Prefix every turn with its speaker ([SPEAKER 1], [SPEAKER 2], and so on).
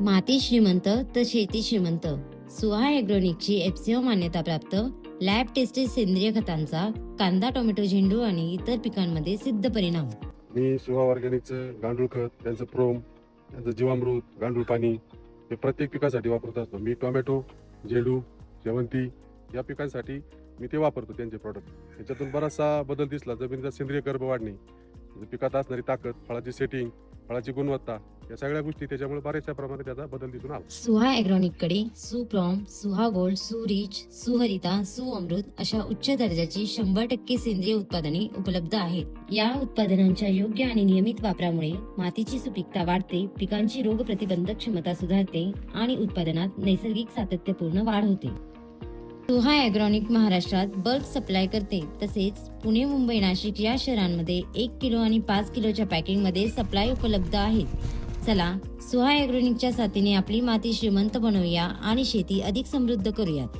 [SPEAKER 1] माती श्रीमंत तर शेती श्रीमंत. सुहा एग्रोनिकची एफसीओ मान्यता प्राप्त लॅब टेस्टेड सेंद्रिय खतांचा कांदा टोमॅटो झेंडू आणि इतर पिकांमध्ये सिद्ध परिणाम.
[SPEAKER 2] मी सुहा ऑर्गॅनिकचं गांडूळ खत त्यांचं प्रोम त्यांचं जीवामृत गांडूळ पाणी हे प्रत्येक पिकासाठी वापरत असतो. मी टोमॅटो झेंडू शेवंती या पिकांसाठी मी ते वापरतो त्यांचे प्रॉडक्ट त्याच्यातून बराचसा बदल दिसला. जमिनीचा सेंद्रिय गर्भ वाढणे पिकात असणारी ताकद फळाची सेटिंग फळाची गुणवत्ता या सगळ्या गोष्टी त्याच्यामुळे बऱ्याचशा प्रमाणात त्याचा बदल दिसून आला.
[SPEAKER 1] सुहा ॲग्रोनिककडे सुप्रॉम सुहा गोल्ड सुरिच सुहरिता सुअमृत अशा उच्च दर्जाची शंभर टक्के सेंद्रिय उत्पादने उपलब्ध आहेत. या उत्पादनांच्या योग्य आणि नियमित वापरामुळे मातीची सुपीकता वाढते पिकांची रोग प्रतिबंधक क्षमता सुधारते आणि उत्पादनात नैसर्गिक सातत्यपूर्ण वाढ होते. सुहा ॲग्रॉनिक महाराष्ट्रात बल्क सप्लाय करते तसेच पुणे मुंबई नाशिक या शहरांमध्ये एक किलो आणि पाच किलोच्या पॅकिंगमध्ये सप्लाय उपलब्ध आहेत. चला सुहा ॲग्रोनिकच्या साथीने आपली माती श्रीमंत बनवूया आणि शेती अधिक समृद्ध करूयात.